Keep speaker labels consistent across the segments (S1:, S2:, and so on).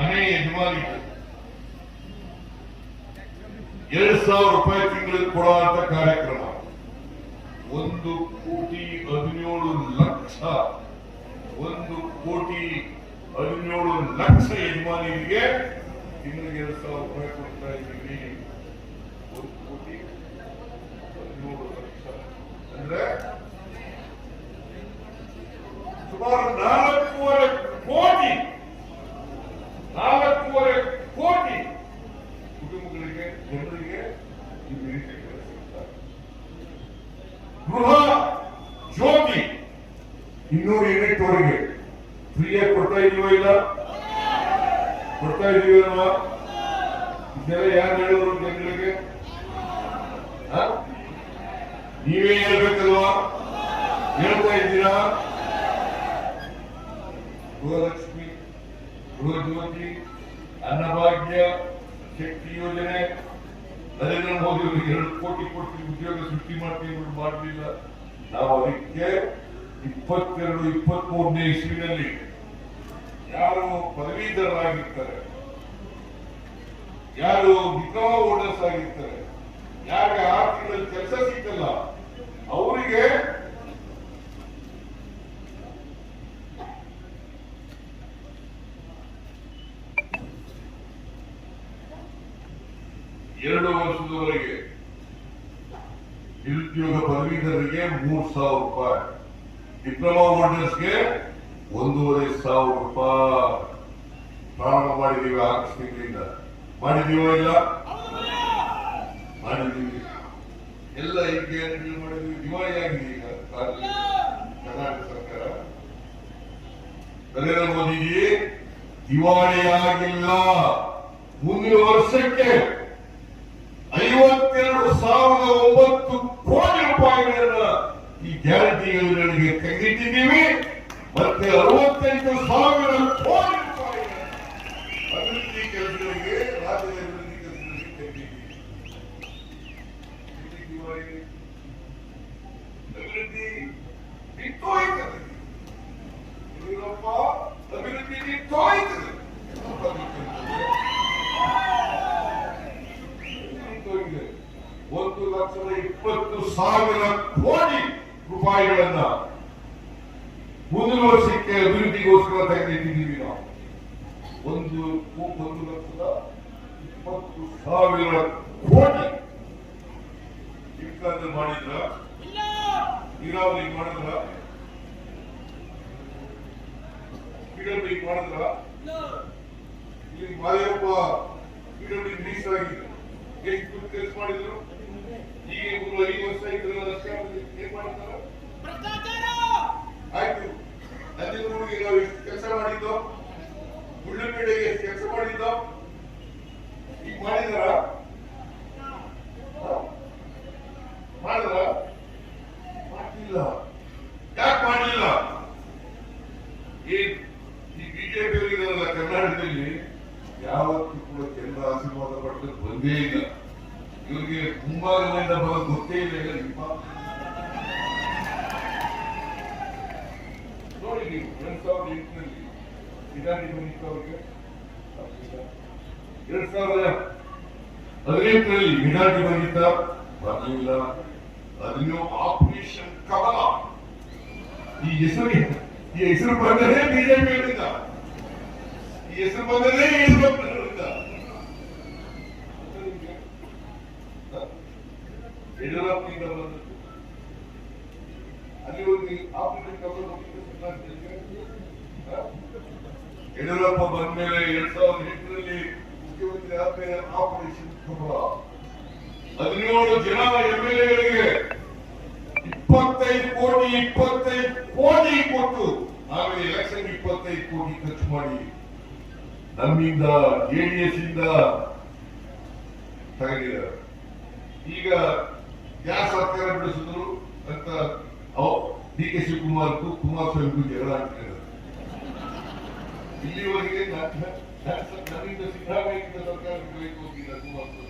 S1: ಮನೆ ಯಜಮಾನಿ ಎರಡ್ ಸಾವಿರ ರೂಪಾಯಿ ತಿಂಗಳಿಗೆ ಕೊಡುವಂತ ಕಾರ್ಯಕ್ರಮ. ಒಂದು ಕೋಟಿ ಹದಿನೇಳು ಲಕ್ಷ, ಒಂದು ಕೋಟಿ ಹದಿನೇಳು ಲಕ್ಷ ಯಜಮಾನಿಗೆ ತಿಂಗಳಿಗೆ ಎರಡ್ ಸಾವಿರ ರೂಪಾಯಿ ಕೊಡ್ತಾ ಇದ್ದೀವಿ ಒಂದು ಕೋಟಿ ಹದಿನೇಳು ಲಕ್ಷ ಅಂದ್ರೆ ಸುಮಾರು ನಾಲ್ಕೂವರೆ ಕೋಟಿ ನಾಲ್ಕೂವರೆ ಕೋಟಿ ಕುಟುಂಬಗಳಿಗೆ ಜನರಿಗೆ ಈ ರೀತಿ ಕೆಲಸ ಗೃಹ ಜ್ಯೋತಿ ಇನ್ನೂರು ಯೂನಿಟ್ ಅವರಿಗೆ ಫ್ರೀಯಾಗಿ ಕೊಡ್ತಾ ಇದೀವೋ ಇಲ್ಲ? ಕೊಡ್ತಾ ಇದೀವಿ ಅಲ್ವಾ ಇದೆಲ್ಲ ಯಾರು ಹೇಳಿದ್ರು ಜನಗಳಿಗೆ? ನೀವೇ ಹೇಳ್ಬೇಕಲ್ವಾ? ಹೇಳ್ತಾ ಇದ್ದೀರಾ? ಗೃಹಲಕ್ಷ್ಮಿ ಗೃಹ ಜ್ಯೋತಿ ಅನ್ನಭಾಗ್ಯ, ಶಕ್ತಿ ಯೋಜನೆ. ನರೇಂದ್ರ ಮೋದಿ ಅವರಿಗೆ ಎರಡು ಕೋಟಿ ಕೋಟಿ ಉದ್ಯೋಗ ಸೃಷ್ಟಿ ಮಾಡ್ತೀವಿ ಮಾಡಲಿಲ್ಲ. ನಾವು ಅದಕ್ಕೆ ಇಪ್ಪತ್ತೆರಡು ಇಪ್ಪತ್ತ್ ಮೂರನೇ ಇಸ್ವಿನಲ್ಲಿ ಯಾರು ಪದವೀಧರರಾಗಿರ್ತಾರೆ ಯಾರು ಡಿಪ್ಲೊಮಾ ಹೋಲ್ಡರ್ಸ್ ಆಗಿರ್ತಾರೆ? ಯಾರಿಗೆ ಆರು ತಿಂಗಳಲ್ಲಿ ಕೆಲಸ ಸಿಕ್ಕಲ್ಲ ಅವರಿಗೆ ಎರಡು ವರ್ಷದವರೆಗೆ ನಿರುದ್ಯೋಗ ಪದವೀಧರರಿಗೆ ಮೂರು ಸಾವಿರ ರೂಪಾಯಿ. ಡಿಪ್ಲೊಮಾ ಹೋಲ್ಡರ್ಸ್ಗೆ ಒಂದೂವರೆ ಸಾವಿರ ರೂಪಾಯಿ ಪ್ರಾರಂಭ ಮಾಡಿದೀವಿ ಆಗಸ್ಟ್ ತಿಂಗಳಿಂದ. ಮಾಡಿದೀವೋ ಇಲ್ಲ? ಮಾಡಿದೀವಿ ಎಲ್ಲ ಈಗ ಮಾಡಿದ್ವಿ ದಿವಾಳಿ ಆಗಿದೆ ಈಗ ಕರ್ನಾಟಕ ಸರ್ಕಾರ. ನರೇಂದ್ರ ಮೋದಿಜಿ ದಿವಾಳಿ ಆಗಿಲ್ಲ. ಮುಂದಿನ ವರ್ಷಕ್ಕೆ ಐವತ್ತೆರಡು ಸಾವಿರದ ಒಂಬತ್ತು ಯೋಜನೆಗಳಿಗೆ ತೆಗೆದಿಟ್ಟಿದ್ದೀವಿ ಮತ್ತೆ ಅರವತ್ತೆಂಟು ಸಾವಿರ ಕೋಟಿ ರೂಪಾಯಿ ಅಭಿವೃದ್ಧಿ ಕೆಲಸಗಳಿಗೆ ರಾಜ್ಯದ ಅಭಿವೃದ್ಧಿ ಕೆಲಸಗಳಿಗೆ ತೆಗೆದಿದ್ದೀವಿ ಇಲ್ಲಿ ದಿವಾಳಿ ಅಭಿವೃದ್ಧಿ ಬಿಟ್ಟೋಯ್ತದೆ ಯಡಿಯೂರಪ್ಪ ಅಭಿವೃದ್ಧಿ ಬಿಟ್ಟೋಯ್ತದೆ ಹೋಗಿದೆ. ಒಂದು ಲಕ್ಷದ ಇಪ್ಪತ್ತು ಸಾವಿರ ಕೋಟಿ ರೂಪಾಯಿಗಳನ್ನ ಮುಂದಿನ ವರ್ಷಕ್ಕೆ ಅಭಿವೃದ್ಧಿಗೋಸ್ಕರ ತೆಗೆದಿಟ್ಟಿದ್ದೀವಿ ನಾವು. ಒಂದು ಒಂದು ಲಕ್ಷದ ಇಪ್ಪತ್ತು ಸಾವಿರ ಕೋಟಿ ಇನ್ಕಂದ್ರೆ ಮಾಡಿದ್ರ, ನೀರಾವರಿ ಮಾಡಿದ್ರ, ಪಿಡಬ್ಲ್ಯೂ ಮಾಡಿದ್ರ, ಇಲ್ಲಿ ಮಾದೇವಪ್ಪ ಪಿಡಬ್ಲ್ಯೂ ಆಗಿದ್ರು. ಎಷ್ಟು ಕೆಲಸ ಮಾಡಿದ್ರು? ಈಗ ಐದು ವರ್ಷ ಇದ್ರಲ್ಲ ಏನ್ ಮಾಡ್ತಾರ? ಆಯ್ತು. ನಂಜನಗೂಡಿಗೆ ನಾವು ಎಷ್ಟು ಕೆಲಸ ಮಾಡಿದ್ದು ಮುಳ್ಳಪೇಟೆಗೆ ಎಷ್ಟು ಕೆಲಸ ಮಾಡಿದ್ದು ಈಗ ಮಾಡಿದ್ರ ಮಾಡಲಿಲ್ಲ ಯಾಕೆ ಮಾಡಲಿಲ್ಲ ಈ ಈ ಬಿಜೆಪಿ ಅವರಿದಾರಲ್ಲ ಕರ್ನಾಟಕದಲ್ಲಿ ಯಾವತ್ತೂ ಕೂಡ ಜನರ ಆಶೀರ್ವಾದ ಪಡೆದು ಬಂದೇ ಇಲ್ಲ ಇವರಿಗೆ ಮುಂಭಾಗದಿಂದ ಬರೋದು ಗೊತ್ತೇ ಇಲ್ಲ ಈಗ ನಿಮ್ಮ ನೀವು ಎರಡ್ ಸಾವಿರದ ಎಂಟರಲ್ಲಿ ಇದಾಗಿ ಬಂದಿತ್ತು ಅವ್ರಿಗೆ ಎರಡ್ ಸಾವಿರದ ಹದಿನೆಂಟರಲ್ಲಿ ಮಿನಾಟಿ ಬಂದಿದ್ದ ಬರಲಿಲ್ಲ. ಅದನ್ನು ಆಪರೇಷನ್ ಕಮಲ. ಈ ಹೆಸರು ಈ ಹೆಸರು ಬಂದರೆ ಬಿಜೆಪಿಯವರಿಂದ ಈ ಹೆಸರು ಬಂದರೆ ಯಡಿಯೂರಪ್ಪ ಬಂದದ್ದು ಅಲ್ಲಿ ಒಂದು ಆಪರೇಷನ್ ಕಮಲ ಯಡಿಯೂರಪ್ಪ ಬಂದ ಮೇಲೆ ಎರಡ್ ಸಾವಿರದ ಎಂಟರಲ್ಲಿ ಮುಖ್ಯಮಂತ್ರಿ ಆದ್ಮೇಲೆ ಆಪರೇಷನ್ ಕಮಲ ಹದಿನೇಳು ಜನ ಎಂ ಎಲ್ ಎಗಳಿಗೆ ಇಪ್ಪತ್ತೈದು ಕೋಟಿ ಇಪ್ಪತ್ತೈದು ಕೋಟಿ ಕೊಟ್ಟು ಆಮೇಲೆ ಎಲೆಕ್ಷನ್ ಇಪ್ಪತ್ತೈದು ಕೋಟಿ ಖರ್ಚು ಮಾಡಿ, ನಮ್ಮಿಂದ ಜೆಡಿಎಸ್ ಇಂದ ಈಗ ಯಾವ ಸರ್ಕಾರ ಬಿಡಿಸಿದ್ರು ಅಂತ ಡಿ ಕೆ ಶಿವಕುಮಾರ್ ಕುಮಾರಸ್ವಾಮಿ ಜಗಳ ಆಗ್ತಿದ್ದಾರೆ. ಇಲ್ಲಿವರೆಗೆ ನ- ನ- ನ- ನಮ್ಮಿಂದ ಸಿದ್ದರಾಮಯ್ಯದಿಂದ ಸರ್ಕಾರ ಅಂತಿದ್ದಾರೆ ಕುಮಾರಸ್ವಾಮಿ.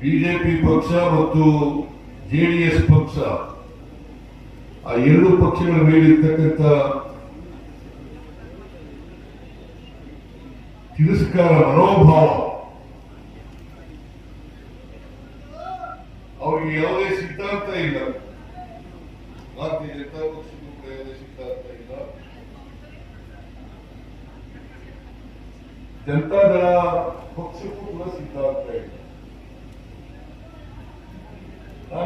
S1: ಬಿಜೆಪಿ ಪಕ್ಷ ಮತ್ತು ಜೆಡಿಎಸ್ ಪಕ್ಷ, ಆ ಎರಡು ಪಕ್ಷಗಳ ಮೇಲಿರ್ತಕ್ಕಂಥ ತಿರಸ್ಕಾರ ಮನೋಭಾವ, ಅವ್ರಿಗೆ ಯಾವುದೇ ಸಿದ್ಧಾಂತ ಇಲ್ಲ. ಭಾರತೀಯ ಜನತಾ ಪಕ್ಷಕ್ಕೂ ಕೂಡ ಯಾವುದೇ ಸಿದ್ಧಾಂತ ಇಲ್ಲ. ಜನತಾದಳ ಪಕ್ಷಕ್ಕೂ ಕೂಡ ಸಿದ್ಧಾಂತ ಇಲ್ಲ.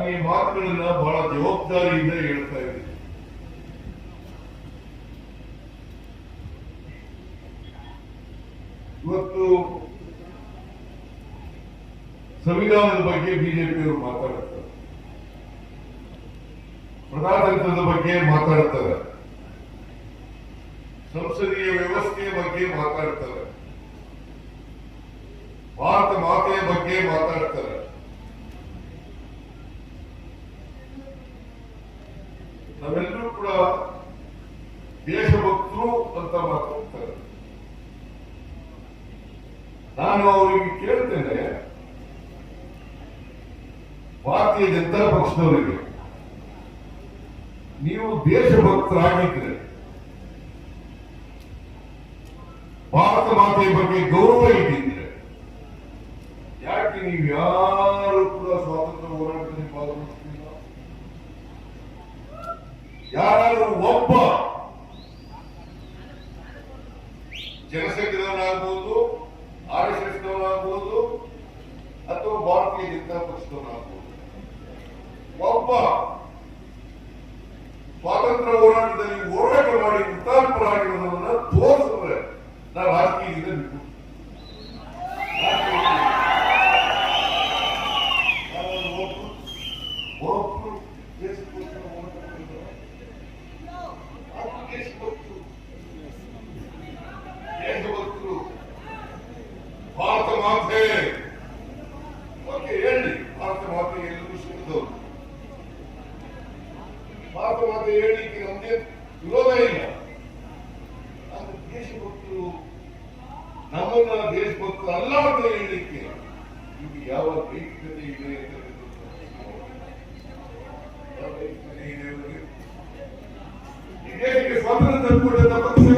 S1: ನಾನು ಈ ಮಾತುಗಳನ್ನ ಬಹಳ ಜವಾಬ್ದಾರಿಯಿಂದ ಹೇಳ್ತಾ ಇದ್ದೀನಿ. ಇವತ್ತು ಸಂವಿಧಾನದ ಬಗ್ಗೆ ಬಿಜೆಪಿಯವರು ಮಾತಾಡುತ್ತಾರೆ. ಪ್ರಜಾತಂತ್ರದ ಬಗ್ಗೆ ಮಾತಾಡ್ತಾರೆ. ಸಂಸದೀಯ ವ್ಯವಸ್ಥೆಯ ಬಗ್ಗೆ ಮಾತಾಡ್ತಾರೆ. ಭಾರತ ಮಾತೆಯ ಬಗ್ಗೆ ಮಾತಾಡ್ತಾರೆ ನಾವೆಲ್ಲರೂ ಕೂಡ ದೇಶಭಕ್ತರು ಅಂತ ಮಾತಾಡ್ತಾರೆ ನಾನು ಅವರಿಗೆ ಕೇಳ್ತೇನೆ ಭಾರತೀಯ ಜನತಾ ಪಕ್ಷದವರಿಗೆ ನೀವು ದೇಶಭಕ್ತರಾಗಿದ್ರೆ ಭಾರತ ಮಾತೆಯ ಬಗ್ಗೆ ಗೌರವ ಇದ್ದಿದ್ರೆ ಯಾಕೆ ನೀವು ಯಾರು ಕೂಡ ಸ್ವಾತಂತ್ರ್ಯ ಹೋರಾಟದಲ್ಲಿ ಪಾಲ್ಗೊಳ್ಳುತ್ತಿಲ್ಲ? ಯಾರು ಒಬ್ಬ ಜನಸಂಘದವನಾಗ್ಬೋದು ಆರ್ ಎಸ್ ಎಸ್ ದವನಾಗ್ಬೋದು ಅಥವಾ ಭಾರತೀಯ ಜನತಾ ಪಕ್ಷದವನಾಗ್ಬೋದು ಒಬ್ಬ ಸ್ವಾತಂತ್ರ್ಯ ಹೋರಾಟದಲ್ಲಿ ಹೋರಾಟ ಮಾಡಿ ಹುತಾತ್ಮರಾಗಿರೋದನ್ನ ತೋರಿಸಿದ್ರೆ ನಾವು ರಾಜಕೀಯದಿಂದ ಬಿಟ್ಟು ಒಬ್ಬರು ದೇಶಕ್ಕೋಸ್ಕರ ಹೋರಾಟ ಮಾಡಿದ್ದಾರೆ. ಅದು ದೇಶಭಕ್ತರು ದೇಶಭಕ್ತರು ಭಾರತ ಮಾತೆ ಓಕೆ ಹೇಳಿ ಭಾರತ ಮಾತೆ ಎಲ್ಲರೂ ಸಿಕ್ಕಿದವರು ಭಾರತ ಮಾತೆ ಹೇಳಿಕ್ಕೆ ನಮ್ಗೆ ವಿರೋಧ ಇಲ್ಲ ಆದ್ರೆ ದೇಶಭಕ್ತರು ನಮ್ಮನ್ನ ದೇಶಭಕ್ತರು ಅಲ್ಲ ಅಂತ ಹೇಳಲಿಕ್ಕೆ ಇದು ಯಾವ ನೈತಿಕತೆ ಇದೆ ಅಂತ ಯಾವ ನೈತಿಕತೆ ಇದೆ ಅವರಿಗೆ? ಈ ಸ್ವಾತಂತ್ರ್ಯ ತಂದುಕೊಟ್ಟಂತ ಪಕ್ಷ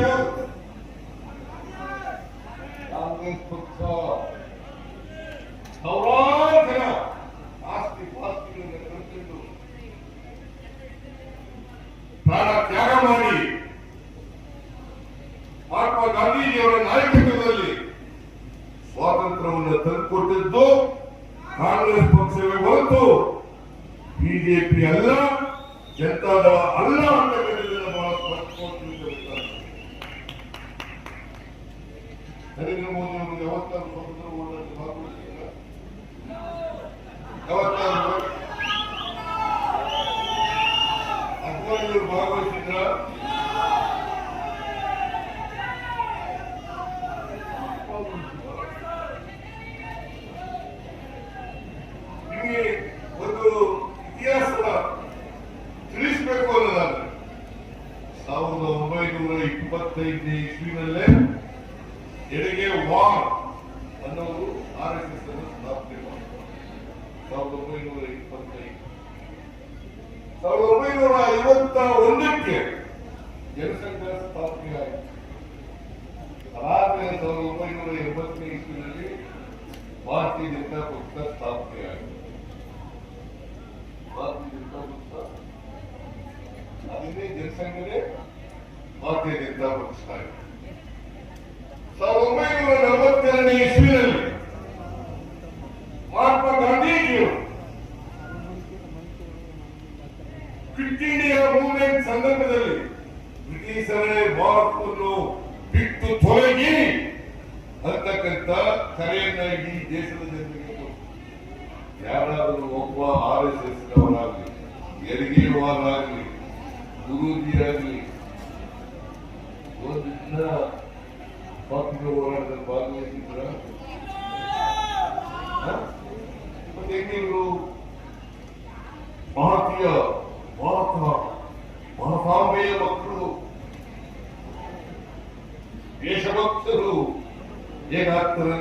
S1: ಕಾಂಗ್ರೆಸ್ ಪಕ್ಷ ಸಾವಿರಾರು ಜನ ಆಸ್ತಿ ಪಾಸ್ತಿಗಳನ್ನ ಕಳ್ಕೊಂಡು ಪ್ರಾಣ ತ್ಯಾಗ ಮಾಡಿ ಮಹಾತ್ಮ ಗಾಂಧೀಜಿಯವರ ನಾಯಕತ್ವದಲ್ಲಿ ಬಿಜೆಪಿ ಅಲ್ಲ ಅಲ್ಲ ಅಂತಕ್ಕಂಥದ್ದನ್ನು ನರೇಂದ್ರ ಮೋದಿ ಅವರು ಯಾವತ್ತಾರು ಸ್ವಾತಂತ್ರ್ಯ ಹೋರಾಟಕ್ಕೆ ಭಾಗವಹಿಸಿಲ್ಲ ಯಾವತ್ತಾರು ಅದ್ವಾನಿಯವರು ಭಾಗವಹಿಸಿದ್ರ ಒಂದು ಇತಿಹಾಸ ತಿಳಿಸಬೇಕು ಸಾವಿರದ ಒಂಬೈನೂರ ಇಪ್ಪತ್ತೈದನೇ ಇಸ್ವಿನಲ್ಲೇ ಎಡೆಗೆ ವಾರ್ ಅನ್ನೋದು ಆರ್ ಎಸ್ ಎಸ್ ಅನ್ನು ಸ್ಥಾಪನೆ ಮಾಡಿದ್ರು. ಸಾವಿರದ ಒಂಬೈನೂರ ಇಪ್ಪತ್ತೈದು. ಸಾವಿರದ ಒಂಬೈನೂರ ಒಂದಕ್ಕೆ ಜನಸಂಘ ಸ್ಥಾಪನೆ ಆಯಿತು. ಅದಾದ್ಮೇಲೆ ಸಾವಿರದ ಒಂಬೈನೂರ ಎಂಬತ್ತನೇ ಇಸ್ವಿನಲ್ಲಿ ಭಾರತೀಯ ಜನತಾ ಪಕ್ಷ ಸ್ಥಾಪನೆಯಾಯಿತು ಭಾರತೀಯ ಜನತಾ ಪಕ್ಷ? ಅದನ್ನೇ ಜನಸಂಘನೇ ಭಾರತೀಯ ಜನತಾ ಪಕ್ಷ ಆಯಿತು. ಸಾವಿರದ ಒಂಬೈನೂರ ನಲವತ್ತೆರಡನೇ ಇಸ್ವಿನಲ್ಲಿ ಮಹಾತ್ಮ ಗಾಂಧೀಜಿಯವರು ಕ್ವಿಟ್ ಇಂಡಿಯಾ ಮೂವ್ಮೆಂಟ್ ಸಂದರ್ಭದಲ್ಲಿ ಬ್ರಿಟಿಷರೇ ಭಾರತವನ್ನು ಬಿಟ್ಟು ತೊಲಗಿ ಅಂತಕ್ಕಂಥ ಕರೆಯನ್ನ ಇಡೀ ದೇಶದ ಜನರಿಗೆ. ಯಾರಾದರೂ ಒಬ್ಬ ಆರ್ ಎಸ್ ಎಸ್ ನವರಾಗಲಿ ದಿನ ಸ್ವಾತಂತ್ರ್ಯ ಹೋರಾಟದಲ್ಲಿ ಭಾಗವಹಿಸಿದ್ರ ಮತ್ತೆ ನೀವು ಭಾರತೀಯ ಭಾರತ, ಭಾರತಾಂಬೆಯ ಮಕ್ಕಳು ದೇಶಭಕ್ತರು ಹೇಗಾಗ್ತಾರೆ?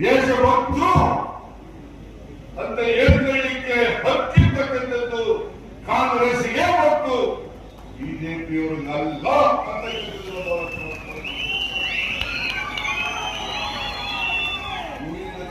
S1: ದೇಶಭಕ್ತರು ಅಂತ ಹೇಳ್ಕೊಳ್ಳಿಕ್ಕೆ ಹತ್ತಿರ್ತಕ್ಕಂಥದ್ದು ಕಾಂಗ್ರೆಸ್ಗೆ ಮತ್ತು ಬಿಜೆಪಿಯವರಿಗಲ್ಲ